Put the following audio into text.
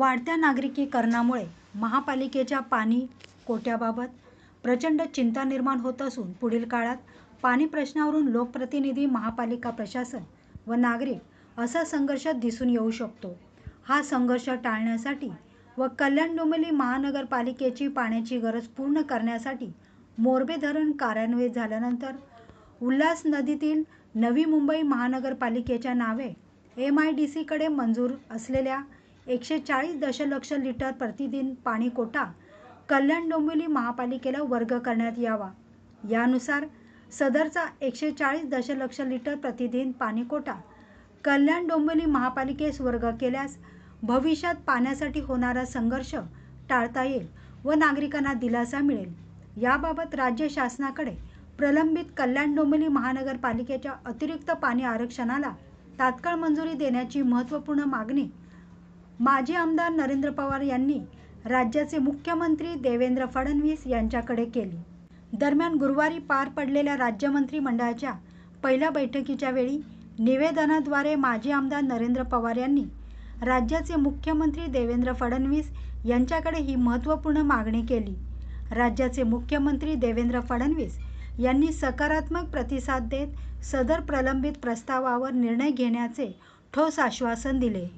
वाढत्या नागरिकीकरणामुळे महापालिकेच्या पाणी कोट्याबाबत प्रचंड चिंता निर्माण होत असून पुढील काळात पाणी प्रश्नावरून लोकप्रतिनिधी महापालिका प्रशासन व नागरिक असा संघर्ष दिसून येऊ शकतो. हा संघर्ष टाळण्यासाठी व कल्याण डोंबिवली महानगरपालिकेची पाण्याची गरज पूर्ण करण्यासाठी मोरबे धरण कार्यान्वित झाल्यानंतर उल्हास नदीतील नवी मुंबई महानगरपालिकेच्या नावे एम आय डी सीकडे मंजूर असलेल्या एकशे चाळीस दशलक्ष लिटर प्रतिदिन पाणी कोटा कल्याण डोंबिवली महापालिकेला वर्ग करण्यात यावा. यानुसार सदरचा एकशे चाळीस दशलक्ष लिटर प्रतिदिन पाणी कोटा कल्याण डोंबिवली महापालिकेस वर्ग केल्यास भविष्यात पाण्यासाठी होणारा संघर्ष टाळता येईल व नागरिकांना दिलासा मिळेल. याबाबत राज्य शासनाकडे प्रलंबित कल्याण डोंबिवली महानगरपालिकेच्या अतिरिक्त पाणी आरक्षणाला तात्काळ मंजुरी देण्याची महत्त्वपूर्ण मागणी माजी आमदार नरेंद्र पवार यांनी राज्याचे मुख्यमंत्री देवेंद्र फडणवीस यांच्याकडे केली. दरम्यान गुरुवारी पार पडलेल्या राज्य मंत्रिमंडळाच्या पहिल्या बैठकीच्या वेळी निवेदनाद्वारे माजी आमदार नरेंद्र पवार यांनी राज्याचे मुख्यमंत्री देवेंद्र फडणवीस यांच्याकडे ही महत्त्वपूर्ण मागणी केली. राज्याचे मुख्यमंत्री देवेंद्र फडणवीस यांनी सकारात्मक प्रतिसाद देत सदर प्रलंबित प्रस्तावावर निर्णय घेण्याचे ठोस आश्वासन दिले.